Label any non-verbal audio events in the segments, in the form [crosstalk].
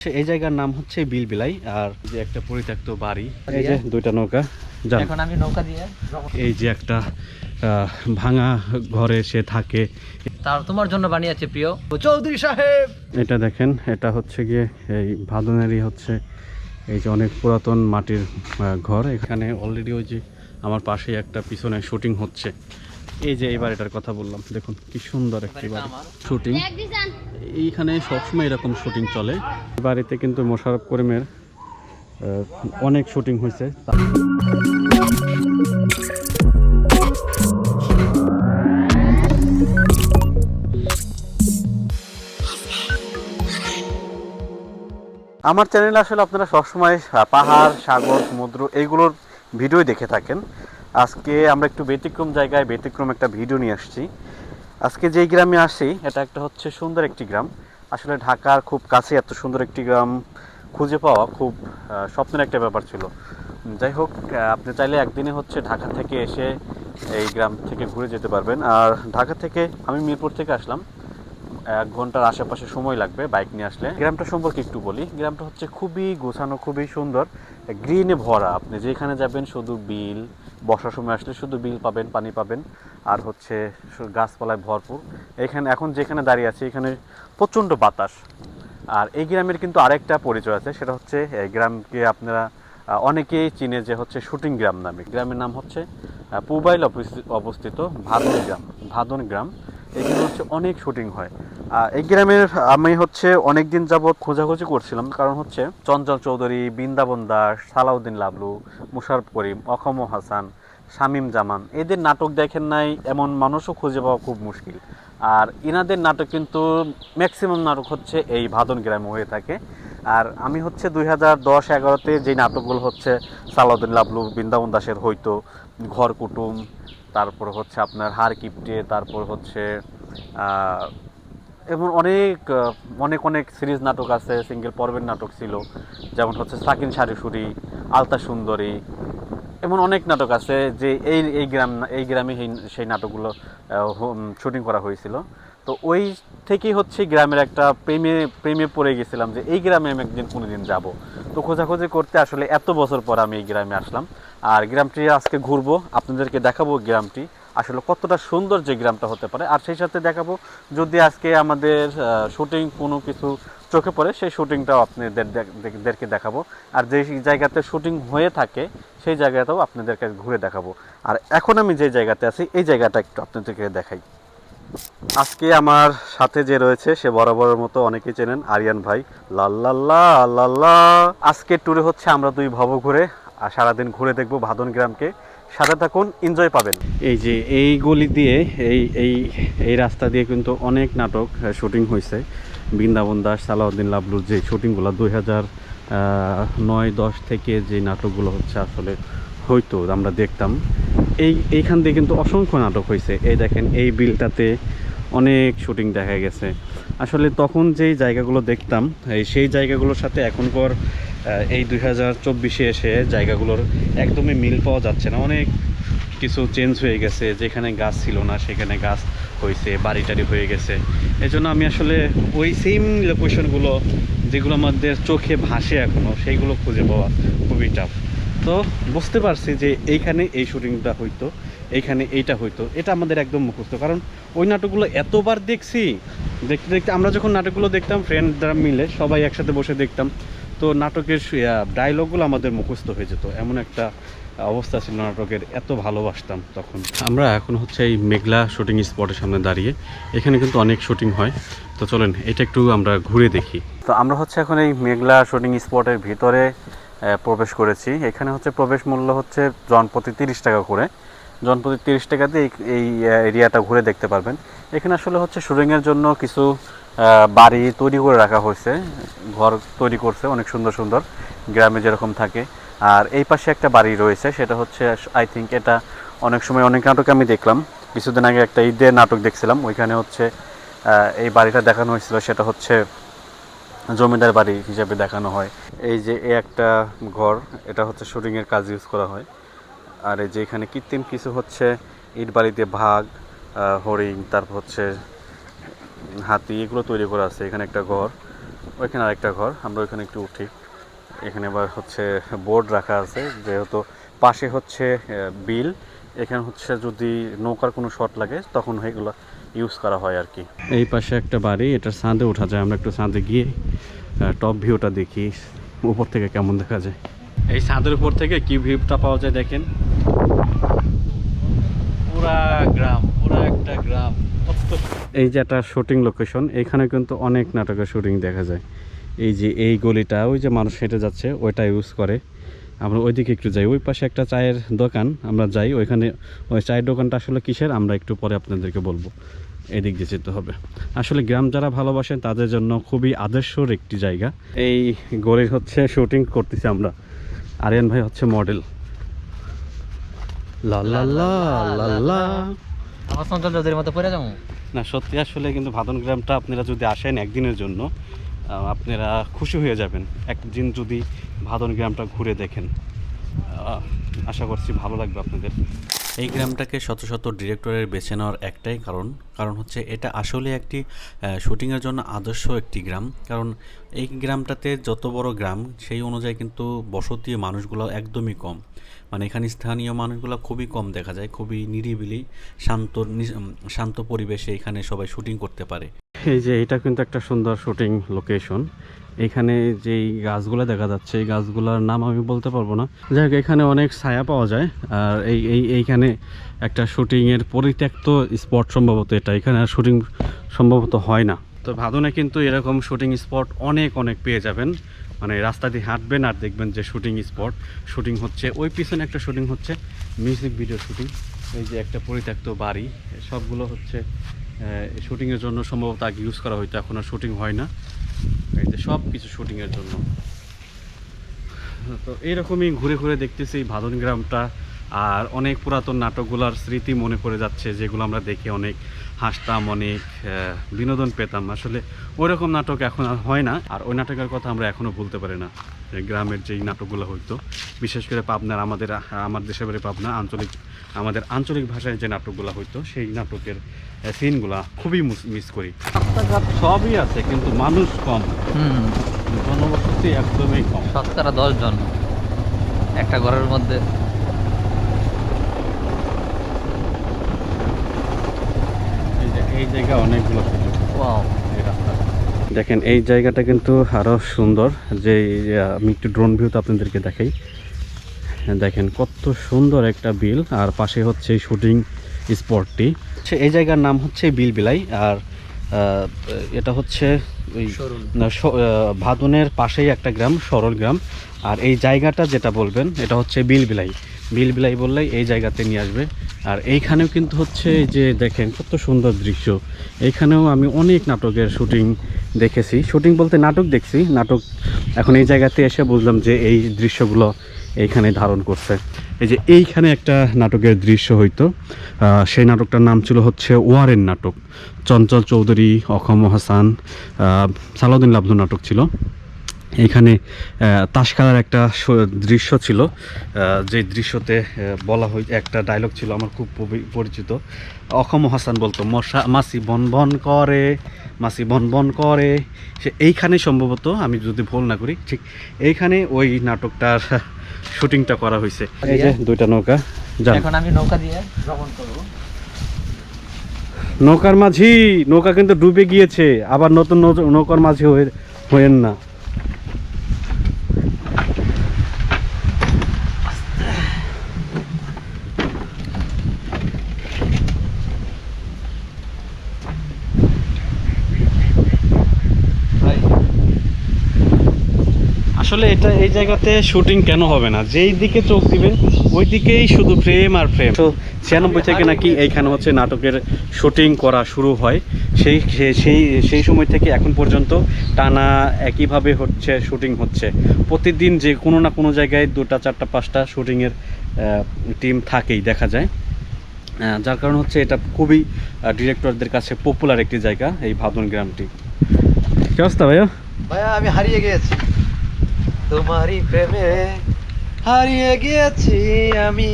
এই জায়গার নাম হচ্ছে বিলবিলাই আর যে একটা পরিত্যক্ত বাড়ি। এই যে দুইটা নৌকা যান এখন আমি নৌকা দিয়ে এই যে একটা ভাঙা ঘরে সে থাকে। তার তোমার জন্য বানিয়েছে প্রিয়। চৌধুরী সাহেব! এটা দেখেন এটা হচ্ছে গিয়ে এই ভাদনেরই হচ্ছে এই যে অনেক পুরাতন মাটির ঘর। এখানে অলরেডি ওই যে আমার পাশেই একটা পিছনে শুটিং হচ্ছে। এই যে এই বাড়িটার কথা বললাম দেখুন কি সুন্দর একটি বাড়ি। শুটিং এইখানে সবসময় এরকম শুটিং চলে। বাড়িতে কিন্তু মোশারফ করিমের অনেক শুটিং হয়েছে। আমার চ্যানেলে আসলে আপনারা সবসময় পাহাড় সাগর সমুদ্র এইগুলোর ভিডিও দেখে থাকেন। আজকে আমরা একটু ব্যতিক্রম জায়গায় ব্যতিক্রম একটা ভিডিও নিয়ে আসছি। আজকে যেই গ্রামে আসি, এটা একটা হচ্ছে সুন্দর একটি গ্রাম। আসলে ঢাকার খুব কাছে এত সুন্দর একটি গ্রাম খুঁজে পাওয়া খুব স্বপ্নের একটা ব্যাপার ছিল। যাই হোক আপনি চাইলে একদিনে হচ্ছে ঢাকা থেকে এসে এই গ্রাম থেকে ঘুরে যেতে পারবেন। আর ঢাকা থেকে আমি মিরপুর থেকে আসলাম। এক ঘণ্টার আশেপাশে সময় লাগবে বাইক নিয়ে আসলে। গ্রামটা সম্পর্কে একটু বলি। গ্রামটা হচ্ছে খুবই গোছানো, খুবই সুন্দর, গ্রিনে ভরা। আপনি যেখানে যাবেন শুধু বিল বর্ষার সময় আসলে শুধু বিল পাবেন, পানি পাবেন, আর হচ্ছে গাছপালায় ভরপুর। এখানে, এখন যেখানে দাঁড়িয়ে আছি, এখানে প্রচণ্ড বাতাস। আর এই গ্রামের কিন্তু আরেকটা পরিচয় আছে, সেটা হচ্ছে, এই গ্রামকে আপনারা অনেকেই চিনে যে হচ্ছে শুটিং গ্রাম নামে। গ্রামের নাম হচ্ছে পুবাইল অবস্থি- অবস্থিত ভাদন গ্রাম ভাদন গ্রাম। এখানে হচ্ছে অনেক শুটিং হয়। এই গ্রামের আমি হচ্ছে অনেক দিন যাবৎ খোঁজাখুঁজি করছিলাম। কারণ হচ্ছে চঞ্চল চৌধুরী, বৃন্দাবন দাস, সালাউদ্দিন লাবলু, মুশারফ করিম, অখম হাসান, শামীম জামান, এদের নাটক দেখেন নাই, এমন মানুষও খুঁজে পাওয়া খুব মুশকিল। আর ইনাদের নাটক কিন্তু ম্যাক্সিমাম নাটক হচ্ছে এই ভাদন গ্রামে হয়ে থাকে। আর আমি হচ্ছে দুই হাজার দশ এগারোতে যে নাটকগুলো হচ্ছে সালাউদ্দিন লাবলু, বৃন্দাবন দাসের হইতো, ঘর কুটুম, তারপর হচ্ছে আপনার হার কিপটে, তারপর হচ্ছে এমন অনেক অনেক অনেক সিরিজ নাটক আছে সিঙ্গেল পর্বের নাটক ছিল। যেমন হচ্ছে সাকিন শারিশুরি আলতা সুন্দরী, এমন অনেক নাটক আছে যে এই এই গ্রাম, এই গ্রামে সেই নাটকগুলো শুটিং করা হয়েছিল। তো ওই থেকেই হচ্ছে গ্রামের একটা প্রেমে প্রেমে পড়ে গেছিলাম যে এই গ্রামে আমি একদিন কোনো দিন যাব। তো খোঁজাখুঁজি করতে আসলে এত বছর পর আমি এই গ্রামে আসলাম। আর গ্রামটি আজকে ঘুরবো, আপনাদেরকে দেখাবো গ্রামটি। আসলে কতটা সুন্দর যে গ্রামটা হতে পারে। আর সেই সাথে দেখাবো, যদি আজকে আমাদের শুটিং কোনো কিছু চোখে পড়ে, সেই শুটিংটাও আপনাদের দেখ- দেখ- দেরকে দেখাবো। আর যে জায়গাতে শুটিং হয়ে থাকে, সেই জায়গাটাও আপনাদেরকে ঘুরে দেখাবো। আর এখন আমি যে জায়গাতে আছি, এই জায়গাটা একটু আপনাদেরকে দেখাই। আজকে আমার সাথে যে রয়েছে, সে বরাবরের মতো অনেকেই চেনেন, আরিয়ান ভাই। লাল্লাল্লা লাল্লা আজকে ট্যুরে হচ্ছে আমরা দুই ভব ঘুরে আর সারাদিন ঘুরে দেখব ভাদন গ্রামকে সাথে থাকুন এনজয় পাবেন। এই যে এই গলি দিয়ে, এই এই এই রাস্তা দিয়ে কিন্তু অনেক নাটক শুটিং হয়েছে বৃন্দাবন দাস, সালাউদ্দিন লাবলুর যে শুটিংগুলো দুই হাজার নয়, দশ থেকে যে নাটকগুলো হচ্ছে আসলে হয়তো আমরা দেখতাম। এই, এইখান দিয়ে কিন্তু অসংখ্য নাটক হয়েছে এই দেখেন, এই বিলটাতে অনেক শুটিং দেখা গেছে। আসলে তখন যেই জায়গাগুলো দেখতাম সেই জায়গাগুলোর সাথে এখনকার এই দুই হাজার চব্বিশে এসে জায়গাগুলোর একদমই মিল পাওয়া যাচ্ছে না। অনেক কিছু চেঞ্জ হয়ে গেছে, যেখানে গাছ ছিল না সেখানে গাছ হয়েছে, বাড়ি টাড়ি হয়ে গেছে। এই জন্য আমি আসলে ওই সেম লোকেশনগুলো যেগুলো আমাদের চোখে ভাসে এখনও সেইগুলো খুঁজে পাওয়া খুবই টাফ তো বুঝতে পারছি যে এইখানে এই শুটিংটা হইতো, এইখানে এইটা হইতো, এটা আমাদের একদম মুখস্থ। কারণ ওই নাটকগুলো এতবার দেখছি, দেখতে দেখতে আমরা যখন নাটকগুলো দেখতাম ফ্রেন্ডরা মিলে সবাই একসাথে বসে দেখতাম। তো নাটকের ডায়লগগুলো আমাদের মুখস্থ হয়ে যেত। এমন একটা অবস্থা ছিল নাটকের, এত ভালোবাসতাম তখন। আমরা এখন হচ্ছে এই মেঘলা শুটিং স্পটের সামনে দাঁড়িয়ে, এখানে কিন্তু অনেক শুটিং হয়। তো চলেন, এটা একটু আমরা ঘুরে দেখি। তো আমরা হচ্ছে এখন এই মেঘলা শুটিং স্পটের ভিতরে প্রবেশ করেছি। এখানে হচ্ছে প্রবেশ মূল্য হচ্ছে জনপ্রতি তিরিশ টাকা করে। জনপ্রতি তিরিশ টাকাতে এই এই এরিয়াটা ঘুরে দেখতে পারবেন। এখানে আসলে হচ্ছে শুটিংয়ের জন্য কিছু বাড়ি তৈরি করে রাখা হয়েছে, ঘর তৈরি করছে, অনেক সুন্দর সুন্দর, গ্রামে যেরকম থাকে। আর এই পাশে একটা বাড়ি রয়েছে, সেটা হচ্ছে আই থিঙ্ক এটা অনেক সময় অনেক নাটক আমি দেখলাম। কিছুদিন আগে একটা ঈদের নাটক দেখছিলাম, ওইখানে হচ্ছে এই বাড়িটা দেখানো হয়েছিল, সেটা হচ্ছে জমিদার বাড়ি হিসাবে দেখানো হয়। এই যে এই একটা ঘর, এটা হচ্ছে শুটিংয়ের কাজ ইউজ করা হয়। আর এই যে এখানে কৃত্রিম কিছু হচ্ছে, ইট বাড়িতে ভাগ হরিণ, তারপর হচ্ছে হাতি এগুলো তৈরি করা আছে। এখানে একটা ঘর ওইখানে আরেকটা ঘর আমরা ওইখানে একটু উঠি। এখানে আবার হচ্ছে বোর্ড রাখা আছে যেহেতু পাশে হচ্ছে বিল। এখানে হচ্ছে যদি নৌকার কোনো শট লাগে তখন এগুলো ইউজ করা হয় আর কি এই পাশে একটা বাড়ি এটা ছাদে ওঠা যায়। আমরা একটু ছাদে গিয়ে টপ ভিউটা দেখি উপর থেকে কেমন দেখা যায়। এই ছাদের উপর থেকে কি ভিউটা পাওয়া যায় দেখেন পুরা গ্রাম পুরা একটা গ্রাম এই যে একটা শুটিং লোকেশন এখানে কিন্তু অনেক নাটকের শুটিং দেখা যায়। এই যে এই গলিটা, ওই যে মানুষ হেঁটে যাচ্ছে, ওইটা ইউজ করে। আমরা ওইদিকে একটু যাই, ওই পাশে একটা চায়ের দোকান, আমরা যাই, ওইখানে ওই চায়ের দোকানটা আসলে কিসের, আমরা একটু পরে আপনাদেরকে বলব। এদিক দিয়ে যেতে হবে। আসলে গ্রাম যারা ভালোবাসেন, তাদের জন্য খুবই আদর্শর একটি জায়গা। এই গলির হচ্ছে শুটিং করতেছি আমরা। আরিয়ান ভাই হচ্ছে মডেল লা লা লা লা লা। আমার চৌধুরীর মতো পড়ে যাব? না, সত্যি আসলে কিন্তু ভাদন গ্রামটা আপনারা যদি আসেন একদিনের জন্য আপনারা খুশি হয়ে যাবেন। একদিন যদি ভাদন গ্রামটা ঘুরে দেখেন। আশা করছি ভালো লাগবে আপনাদের। এই গ্রামটাকে শত শত ডিরেক্টরের বেছে নেওয়ার একটাই কারণ। কারণ হচ্ছে এটা আসলে একটি শুটিংয়ের জন্য আদর্শ একটি গ্রাম। কারণ এই গ্রামটাতে যত বড় গ্রাম, সেই অনুযায়ী কিন্তু বসতি মানুষগুলো একদমই কম। মানে এখানে স্থানীয় মানুষগুলো খুবই কম দেখা যায়, খুবই নিরিবিলি, শান্ত শান্ত পরিবেশে এখানে সবাই শুটিং করতে পারে। এই যে এটা কিন্তু একটা সুন্দর শুটিং লোকেশন এখানে যেই গাছগুলো দেখা যাচ্ছে, এই গাছগুলোর নাম আমি বলতে পারব না। যাই হোক, এখানে অনেক ছায়া পাওয়া যায়। আর এই এই, এইখানে একটা শুটিংয়ের পরিত্যক্ত স্পট সম্ভবত এটা। এখানে আর শুটিং সম্ভবত হয় না। তো ভাদনে কিন্তু এরকম শুটিং স্পট অনেক অনেক পেয়ে যাবেন। মানে রাস্তা দিয়ে হাঁটবেন আর দেখবেন যে শুটিং স্পট শুটিং হচ্ছে, ওই পিছনে একটা শুটিং হচ্ছে মিউজিক ভিডিও শুটিং এই যে একটা পরিত্যক্ত বাড়ি, সবগুলো হচ্ছে শুটিংয়ের জন্য সম্ভবত আগে ইউজ করা হয়তো, এখন আর শুটিং হয় না। এই সব কিছু শুটিংয়ের জন্য। তো এইরকমই ঘুরে ঘুরে দেখতেছি ভাদন গ্রামটা, আর অনেক পুরাতন নাটকগুলার স্মৃতি মনে পড়ে যাচ্ছে, যেগুলো আমরা দেখে অনেক হাসতাম, অনেক বিনোদন পেতাম। আসলে ওই রকম নাটক এখন আর হয় না, আর ওই নাটকের কথা আমরা এখনও ভুলতে পারি না। গ্রামের যেই নাটকগুলো হইতো বিশেষ করে পাবনার আমাদের আমার দেশের বাড়ি পাবনা আঞ্চলিক আমাদের আঞ্চলিক ভাষায় যে নাটকগুলো হইতো সেই নাটকের সিনগুলা খুবই মিস করি। রাস্তাঘাট সবই আছে কিন্তু মানুষ কম। জনবসতি একদমই কম। শতকরা দশ জন একটা ঘরের মধ্যে। এই জায়গা অনেকগুলো সুযোগ দেখেন এই জায়গাটা কিন্তু আরও সুন্দর। যে আমি একটু ড্রোন ভিউতে আপনাদেরকে দেখাই। দেখেন কত সুন্দর একটা বিল। আর পাশে হচ্ছে শুটিং স্পটটি এই জায়গার নাম হচ্ছে বিল বিলাই আর এটা হচ্ছে ওই ভাদনের পাশেই একটা গ্রাম সরল গ্রাম। আর এই জায়গাটা যেটা বলবেন এটা হচ্ছে বিল বিলাই বিল বিলাই বললেই এই জায়গাতে নিয়ে আসবে। আর এইখানেও কিন্তু হচ্ছে যে দেখেন, কত সুন্দর দৃশ্য। এইখানেও আমি অনেক নাটকের শুটিং দেখেছি। শুটিং বলতে নাটক দেখছি, নাটক এখন এই জায়গাতে এসে বুঝলাম যে এই দৃশ্যগুলো এইখানে ধারণ করছে। এই যে এইখানে একটা নাটকের দৃশ্য হইতো। সেই নাটকটার নাম ছিল হচ্ছে ওয়ারেন নাটক। চঞ্চল চৌধুরী, অখম হাসান সালাউদ্দিন লাবলু নাটক ছিল। এখানে তাস খেলার একটা দৃশ্য ছিল। যে দৃশ্যতে বলা হয় একটা ডায়লগ ছিল আমার খুব পরিচিত। অখম হাসান বলতো মশা মাসি বন বন করে মাসি বন বন করে। সে এইখানে সম্ভবত আমি যদি ভুল না করি ঠিক এইখানে ওই নাটকটার [laughs] শুটিংটা করা হয়েছে। এই যে দুইটা নৌকা এখন আমি নৌকা দিয়ে ভ্রমণ করব। নৌকার মাঝি নৌকা কিন্তু ডুবে গিয়েছে। আবার নতুন নৌকার মাঝি হয়ে হয়েন না। আসলে এটা এই জায়গাতে শুটিং কেন হবে না? যেই দিকে চোখ দিবেন ওই দিকেই শুধু ফ্রেম আর ফ্রেম তো ছিয়ানব্বই থেকে নাকি এইখানে হচ্ছে নাটকের শুটিং করা শুরু হয়। সেই সেই সেই সময় থেকে এখন পর্যন্ত টানা একইভাবে হচ্ছে শুটিং হচ্ছে। প্রতিদিন যে কোনো না কোনো জায়গায় দুটা চারটা পাঁচটা শুটিংয়ের টিম থাকেই দেখা যায়। যার কারণ হচ্ছে এটা খুবই ডিরেক্টরদের কাছে পপুলার একটি জায়গা এই ভাদন গ্রামটি। কি অবস্থা ভাইয়া? ভাইয়া আমি হারিয়ে গিয়েছি তোমারই প্রেমে হারিয়ে গিয়েছি আমি।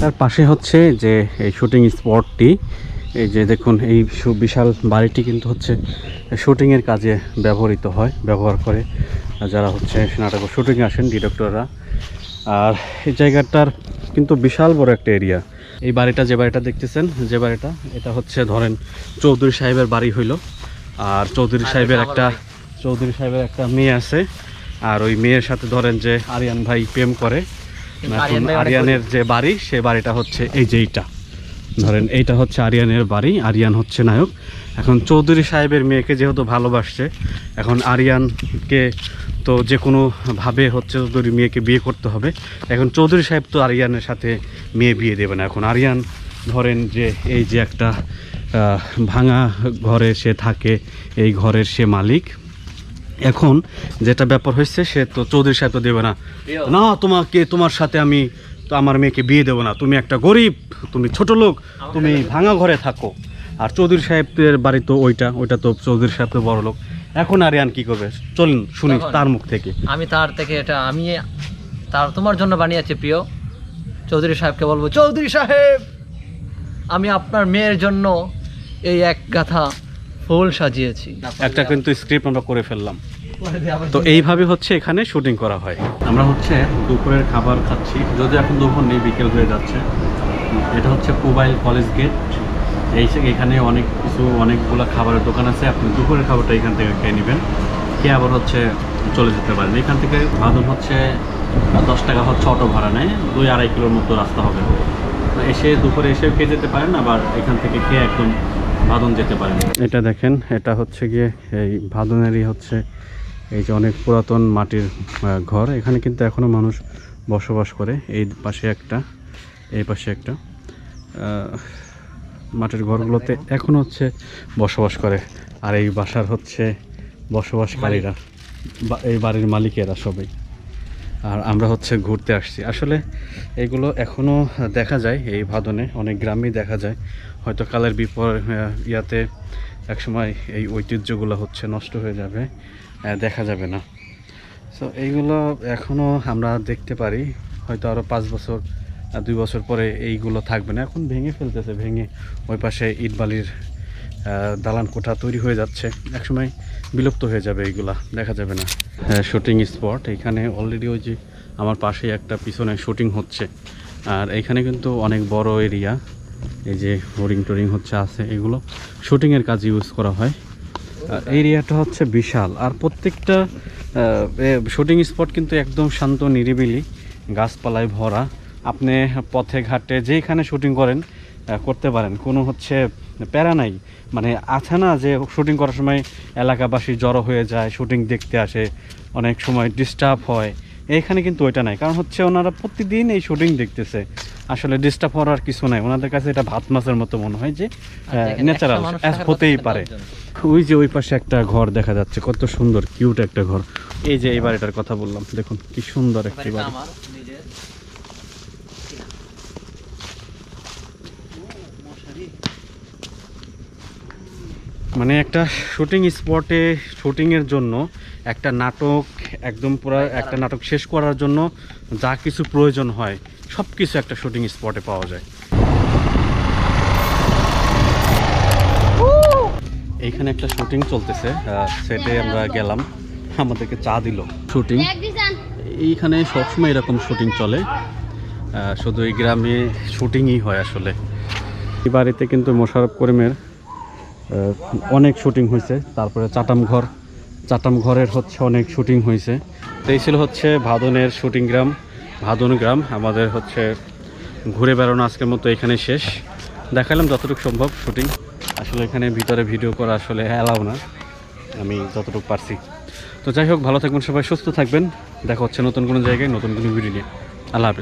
তার পাশে হচ্ছে যে এই শুটিং স্পটটি এই যে দেখুন এই বিশাল বাড়িটি কিন্তু হচ্ছে শুটিংয়ের কাজে ব্যবহৃত হয় ব্যবহার করে। যারা হচ্ছে নাটক শুটিংয়ে আসেন ডিরেক্টররা আর এই জায়গাটার কিন্তু বিশাল বড় একটা এরিয়া এই বাড়িটা যে বাড়িটা দেখতেছেন যে বাড়িটা এটা হচ্ছে ধরেন চৌধুরী সাহেবের বাড়ি হইল। আর চৌধুরী সাহেবের একটা চৌধুরী সাহেবের একটা মেয়ে আছে। আর ওই মেয়ের সাথে ধরেন যে আরিয়ান ভাই প্রেম করে আরিয়ানের যে বাড়ি সে বাড়িটা হচ্ছে এই যে এইটা। ধরেন এইটা হচ্ছে আরিয়ানের বাড়ি আরিয়ান হচ্ছে নায়ক। এখন চৌধুরী সাহেবের মেয়েকে যেহেতু ভালোবাসছে এখন আরিয়ানকে তো যে কোনো ভাবে হচ্ছে চৌধুরী মেয়েকে বিয়ে করতে হবে। এখন চৌধুরী সাহেব তো আরিয়ানের সাথে মেয়ে বিয়ে দেবে না। এখন আরিয়ান ধরেন যে এই যে একটা ভাঙা ঘরে সে থাকে এই ঘরের সে মালিক। এখন যেটা ব্যাপার হয়েছে সে তো চৌধুরী সাহেব তো দেবে না। না তোমাকে তোমার সাথে আমি তো আমার মেয়েকে বিয়ে দেবো না। তুমি একটা গরিব তুমি ছোট লোক তুমি ভাঙা ঘরে থাকো। আর চৌধুরী সাহেবের বাড়ি তো ওইটা ওইটা তো চৌধুরী সাহেব তো বড় লোক। এখন আরিয়ান কি করবে? চলুন শুনি তার মুখ থেকে। আমি তার থেকে এটা আমি তার তোমার জন্য বানিয়েছি প্রিয়। চৌধুরী সাহেবকে বলব চৌধুরী সাহেব আমি আপনার মেয়ের জন্য এই এক গাথা ফুল সাজিয়েছি। একটা কিন্তু স্ক্রিপ্ট আমরা করে ফেললাম। তো এইভাবে হচ্ছে এখানে শুটিং করা হয়। আমরা হচ্ছে দুপুরের খাবার খাচ্ছি। যদি এখন দুপুর নেই বিকেল হয়ে যাচ্ছে। এটা হচ্ছে মোবাইল কলেজ গেট এই এখানে অনেক কিছু অনেকগুলো খাবারের দোকান আছে। আপনি দুপুরের খাবারটা এখান থেকে খেয়ে নেবেন। খেয়ে আবার হচ্ছে চলে যেতে পারেন। এখান থেকে ভাদন হচ্ছে দশ টাকা হচ্ছে অটো ভাড়া নেয়। দুই আড়াই কিলোর মতো রাস্তা হবে। তো এসে দুপুরে এসেও খেয়ে যেতে পারেন আবার এখান থেকে খেয়ে একদম ভাদন যেতে পারেন এটা দেখেন এটা হচ্ছে গিয়ে এই ভাদনেরই হচ্ছে এই যে অনেক পুরাতন মাটির ঘর। এখানে কিন্তু এখনও মানুষ বসবাস করে। এই পাশে একটা এই পাশে একটা মাটির ঘরগুলোতে এখন হচ্ছে বসবাস করে। আর এই বাসার হচ্ছে বসবাসকারীরা। এই বাড়ির মালিকেরা সবাই। আর আমরা হচ্ছে ঘুরতে আসছি। আসলে এগুলো এখনও দেখা যায়, এই ভাদনে অনেক গ্রামেই দেখা যায়। হয়তো কালের বিপর ইয়াতে একসময় এই ঐতিহ্যগুলো হচ্ছে নষ্ট হয়ে যাবে দেখা যাবে না। সো এইগুলো এখনও আমরা দেখতে পারি। হয়তো আরও পাঁচ বছর দুই বছর পরে এইগুলো থাকবে না। এখন ভেঙে ফেলতেছে, ভেঙে ওই পাশে ইটবালির দালান কোঠা তৈরি হয়ে যাচ্ছে। একসময় বিলুপ্ত হয়ে যাবে এইগুলা, দেখা যাবে না। হ্যাঁ শুটিং স্পট এখানে অলরেডি ওই যে আমার পাশেই একটা পিছনে শুটিং হচ্ছে। আর এখানে কিন্তু অনেক বড় এরিয়া এই যে হোরিং টোরিং হচ্ছে, আছে, এগুলো শুটিংয়ের কাজ ইউজ করা হয়। আর এরিয়াটা হচ্ছে বিশাল। আর প্রত্যেকটা শুটিং স্পট কিন্তু একদম শান্ত, নিরিবিলি, গাছপালায় ভরা। আপনি পথে, ঘাটে যেখানে শুটিং করেন করতে পারেন। কোনো হচ্ছে প্যারা নাই। মানে আছে না যে শুটিং করার সময় এলাকাবাসী জড়ো হয়ে যায় শুটিং দেখতে আসে অনেক সময় ডিস্টার্ব হয়। এইখানে কিন্তু ওইটা নাই। কারণ হচ্ছে ওনারা প্রতিদিন এই শুটিং দেখতেছে। আসলে ডিস্টার্ব হওয়ার আর কিছু নাই। ওনাদের কাছে এটা ভাত মাছের মতো মনে হয় যে ন্যাচারাল হতেই পারে। ওই যে ওই পাশে একটা ঘর দেখা যাচ্ছে। কত সুন্দর কিউট একটা ঘর। এই যে এই বাড়িটার কথা বললাম। দেখুন কি সুন্দর একটি বাড়ি। মানে একটা শুটিং স্পটে শুটিংয়ের জন্য একটা নাটক একদম পুরো একটা নাটক শেষ করার জন্য যা কিছু প্রয়োজন হয় সব কিছু একটা শুটিং স্পটে পাওয়া যায়। এইখানে একটা শুটিং চলতেছে সেটে আমরা গেলাম আমাদেরকে চা দিল। শুটিং এইখানে সবসময় এরকম শুটিং চলে শুধু এই গ্রামে শুটিংই হয় আসলে। এই বাড়িতে কিন্তু মোশারফ করিমের অনেক শুটিং হয়েছে। তারপরে চাটাম ঘর। চাটাম ঘরের হচ্ছে অনেক শুটিং হয়েছে। তো এই ছিল হচ্ছে ভাদনের শুটিং গ্রাম। ভাদন গ্রাম, আমাদের হচ্ছে ঘুরে বেড়ানো আজকের মতো এখানে শেষ। দেখালাম যতটুকু সম্ভব শুটিং। আসলে এখানে ভিতরে ভিডিও করা আসলে অ্যালাউ না। আমি যতটুকু পারছি। তো যাই হোক, ভালো থাকবেন সবাই, সুস্থ থাকবেন। দেখা হচ্ছে নতুন কোনো জায়গায়, নতুন কোনো ভিডিও নিয়ে। আল্লাহ হাফিজ।